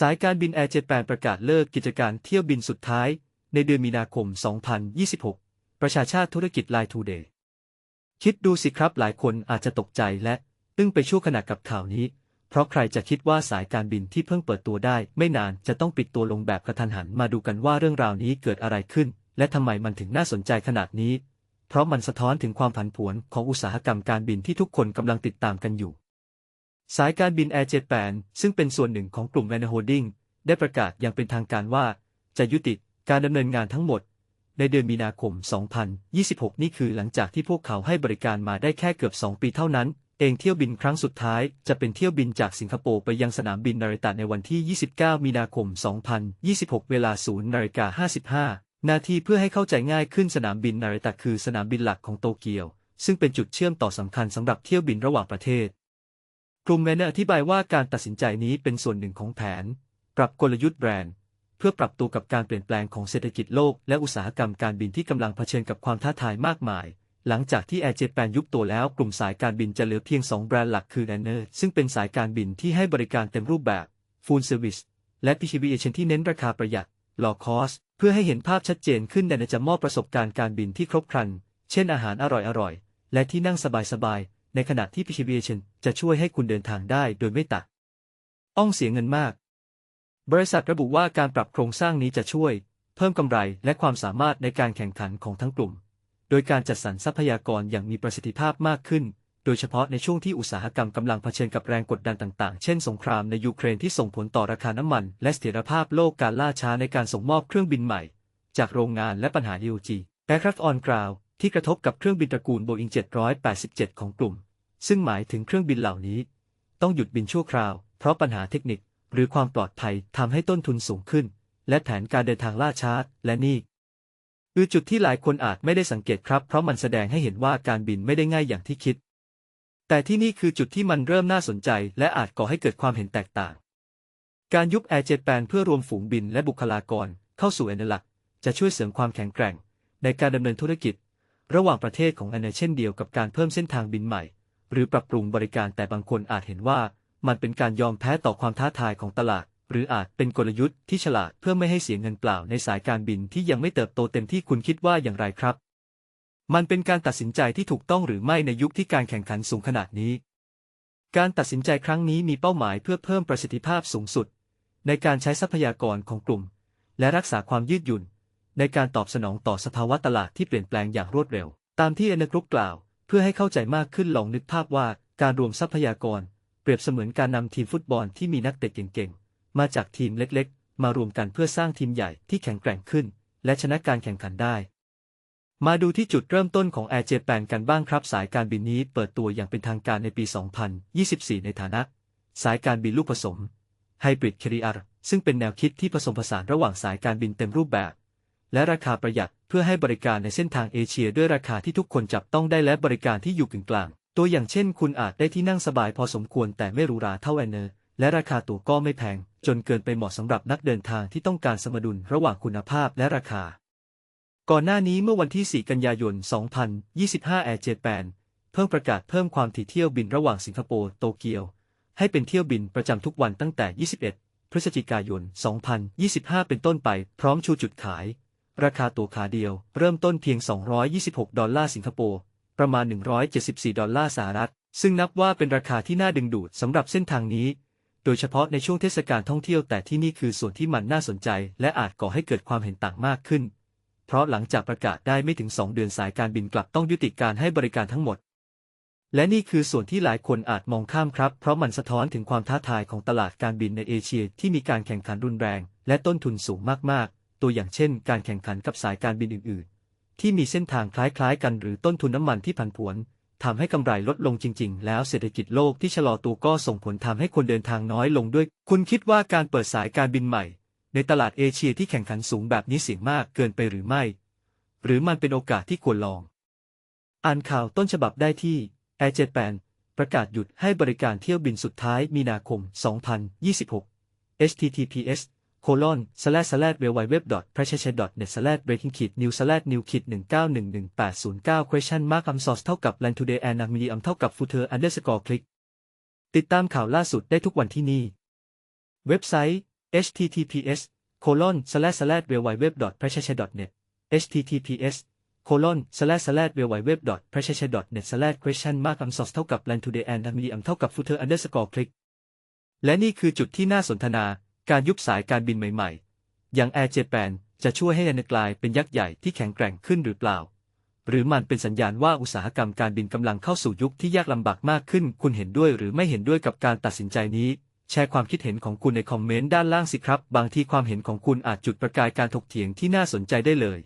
สายการบินแอร์เจ็ตแปนประกาศเลิกกิจการเที่ยวบินสุดท้าย ในเดือนมีนาคม 2026 ประชาชาติธุรกิจไลน์ทูเดย์คิดดูสิครับหลายคนอาจจะตกใจและอึ้งไปชั่วขณะกับข่าวนี้ เพราะใครจะคิดว่าสายการบินที่เพิ่งเปิดตัวได้ ไม่นานจะต้องปิดตัวลงแบบกระทันหันมาดูกันว่าเรื่องราวนี้เกิดอะไรขึ้น และทำไมมันถึงน่าสนใจขนาดนี้ เพราะมันสะท้อนถึงความผันผวนของอุตสาหกรรมการบินที่ทุกคนกำลังติดตามกันอยู่ สายการบินแอร์เจ็ตแปนซึ่งเป็นส่วนหนึ่งของกลุ่มแวนโฮดดิ้งได้ประกาศอย่างเป็นทางการว่า จะยุติการดำเนินงานทั้งหมด ในเดือนมีนาคม 2026 นี่คือหลังจากที่พวกเขาให้บริการมาได้แค่เกือบ 2 ปีเท่านั้น เองเที่ยวบินครั้งสุดท้ายจะเป็นเที่ยวบินจากสิงคโปร์ไปยังสนามบินนาริตะในวันที่ 29 มีนาคม 2026 เวลา 0นาฬิกา55 นาทีเพื่อให้เข้าใจง่ายขึ้นสนามบินนาริตะคือสนามบินหลักของโตเกียว ซึ่งเป็นจุดเชื่อมต่อสำคัญสำหรับเที่ยวบินระหว่างประเทศ กลุ่มแมนอธิบายว่าการตัดสินใจนี้เป็นส่วนหนึ่งของแผน ปรับกลยุทธ์แบรนด์ เพื่อปรับตัวกับการเปลี่ยนแปลงของเศรษฐกิจโลก และอุตสาหกรรมการบินที่กำลังเผชิญกับความท้าทายมากมาย หลังจากที่แอร์เจแปนยุบตัวแล้วกลุ่มสายการบินจะเหลือเพียง 2 แบรนด์หลักคือแอนเนอร์ซึ่งเป็นสายการบินที่ให้บริการเต็มรูปแบบ Full Service และ PCB Asian ที่เน้นราคาประหยัด Low Cost เพื่อให้เห็นภาพชัดเจนขึ้นแอนเนอร์จะมอบประสบการณ์การบินที่ครบครัน เช่นอาหารอร่อยๆและที่นั่งสบายๆ ในขณะที่ PCB Asian จะช่วยให้คุณเดินทางได้โดยไม่ตัดอ้องเสียเงินมาก บริษัทระบุว่าการปรับโครงสร้างนี้จะช่วย เพิ่มกำไรและความสามารถในการแข่งขันของทั้งกลุ่ม โดยการจัดสรรทรัพยากรอย่างมีประสิทธิภาพมากขึ้น โดยเฉพาะในช่วงที่อุตสาหกรรมกำลังเผชิญกับแรงกดดันต่างๆ เช่นสงครามในยูเครนที่ส่งผลต่อราคาน้ำมัน และเสถียรภาพโลกการล่าช้าในการส่งมอบเครื่องบินใหม่ จากโรงงานและปัญหา EOG Aircraft on Ground ที่กระทบกับเครื่องบินตระกูล Boeing 787 ของกลุ่ม ซึ่งหมายถึงเครื่องบินเหล่านี้ ต้องหยุดบินชั่วคราว เพราะปัญหาเทคนิคหรือความปลอดภัยทำให้ต้นทุนสูงขึ้น และแผนการเดินทางล่าช้าและนี่คือจุดที่หลายคนอาจไม่ได้สังเกตครับ เพราะมันแสดงให้เห็นว่าการบินไม่ได้ง่ายอย่างที่คิด แต่ที่นี่คือจุดที่มันเริ่มน่าสนใจ และอาจก่อให้เกิดความเห็นแตกต่าง การยุบแอร์เจ็ตแปนเพื่อรวมฝูงบินและบุคลากร เข้าสู่แอนเนลัก จะช่วยเสริมความแข็งแกร่ง ในการดำเนินธุรกิจ ระหว่างประเทศของแอเนเช่นเดียวกับการเพิ่มเส้นทางบินใหม่ หรือปรับปรุงบริการแต่บางคนอาจเห็นว่า มันเป็นการยอมแพ้ต่อความท้าทายของตลาด หรืออาจเป็นกลยุทธ์ที่ฉลาดเพื่อไม่ให้เสียเงินเปล่าในสายการบินที่ยังไม่เติบโตเต็มที่คุณคิดว่าอย่างไรครับ มันเป็นการตัดสินใจที่ถูกต้องหรือไม่ในยุคที่การแข่งขันสูงขนาดนี้ การตัดสินใจครั้งนี้มีเป้าหมายเพื่อเพิ่มประสิทธิภาพสูงสุด ในการใช้ทรัพยากรของกลุ่ม และรักษาความยืดหยุ่น ในการตอบสนองต่อสภาวะตลาดที่เปลี่ยนแปลงอย่างรวดเร็ว ตามที่เอเนกรุ๊ปกล่าว เพื่อให้เข้าใจมากขึ้นลองนึกภาพว่าการรวมทรัพยากร เปรียบเสมือนการนำทีมฟุตบอลที่มีนักเตะเก่งๆ มาจากทีมเล็กๆ มารวมกันเพื่อสร้างทีมใหญ่ที่แข็งแกร่งขึ้น และชนะการแข่งขันได้ มาดูที่จุดเริ่มต้นของแอร์เจแปนกันบ้างครับ สายการบินนี้เปิดตัวอย่างเป็นทางการในปี 2024 ในฐานะ สายการบินลูกผสม Hybrid Carrier ซึ่งเป็นแนวคิดที่ผสมผสานระหว่างสายการบินเต็มรูปแบบ และราคาประหยัดเพื่อให้บริการในเส้นทางเอเชียด้วยราคาที่ทุกคนจับต้องได้และบริการที่อยู่กึ่งกลาง ตัวอย่างเช่น คุณอาจได้ที่นั่งสบายพอสมควรแต่ไม่หรูหราเท่าแอนเนอร์และราคาตั๋วก็ไม่แพง จนเกินไปเหมาะสำหรับนักเดินทางที่ต้องการสมดุลระหว่างคุณภาพและราคา ก่อนหน้านี้เมื่อวันที่ 4 กันยายน 2025 แอร์เจแปนเพิ่งประกาศเพิ่มความถี่เที่ยวบินระหว่างสิงคโปร์โตเกียว ให้เป็นเที่ยวบินประจำทุกวันตั้งแต่ 21 พฤศจิกายน 2025 เป็นต้นไปพร้อมชูจุดขาย ราคาตั๋วขาเดียวเริ่มต้นเพียง 226 ดอลลาร์สิงคโปร์ ประมาณ 174 ดอลลาร์สหรัฐ ซึ่งนับว่าเป็นราคาที่น่าดึงดูดสำหรับเส้นทางนี้ โดยเฉพาะในช่วงเทศกาลท่องเที่ยวแต่ที่นี่คือส่วนที่มันน่าสนใจ และอาจก่อให้เกิดความเห็นต่างมากขึ้น เพราะหลังจากประกาศได้ไม่ถึง 2 เดือนสายการบินกลับต้องยุติการให้บริการทั้งหมด และนี่คือส่วนที่หลายคนอาจมองข้ามครับ เพราะมันสะท้อนถึงความท้าทายของตลาดการบินในเอเชียที่มีการแข่งขันรุนแรง และต้นทุนสูงมากๆ ตัวอย่างเช่น การแข่งขันกับสายการบินอื่น ๆ ที่มีเส้นทางคล้าย ๆ กันหรือต้นทุนน้ำมันที่ผันผวนทำให้กำไรลดลงจริง ๆ แล้วเศรษฐกิจโลกที่ชะลอตัวก็ส่งผลทำให้คนเดินทางน้อยลงด้วย คุณคิดว่าการเปิดสายการบินใหม่ ในตลาดเอเชียที่แข่งขันสูงแบบนี้เสี่ยงมากเกินไปหรือไม่ หรือมันเป็นโอกาสที่ควรลอง อ่านข่าวต้นฉบับได้ที่ Air Japan ประกาศหยุดให้บริการเที่ยวบินสุดท้ายมีนาคม 2026 https colon slash slash w w w p r e c i o n net slash breaking ขีด new slash new ขีด19111809 question mark am source เท่ากับ land today and medium เท่ากับ footer underscore click ติดตามข่าวล่าสุดได้ทุกวันที่นี่ เว็บไซต์ https colon slash slash w w w p r e c i a n net https colon slash slash w w w p r e c i a n net slash question mark am source เท่ากับ land today and medium เท่ากับ footer underscore click และนี่คือจุดที่น่าสนทนา การยุบสายการบินใหม่ๆ อย่างแอร์เจแปนจะช่วยให้แอนกลายเป็นยักษ์ใหญ่ที่แข็งแกร่งขึ้นหรือเปล่า หรือมันเป็นสัญญาณว่าอุตสาหกรรมการบินกำลังเข้าสู่ยุคที่ยากลำบากมากขึ้น คุณเห็นด้วยหรือไม่เห็นด้วยกับการตัดสินใจนี้ แชร์ความคิดเห็นของคุณในคอมเมนต์ด้านล่างสิครับ บางทีความเห็นของคุณอาจจุดประกายการถกเถียงที่น่าสนใจได้เลย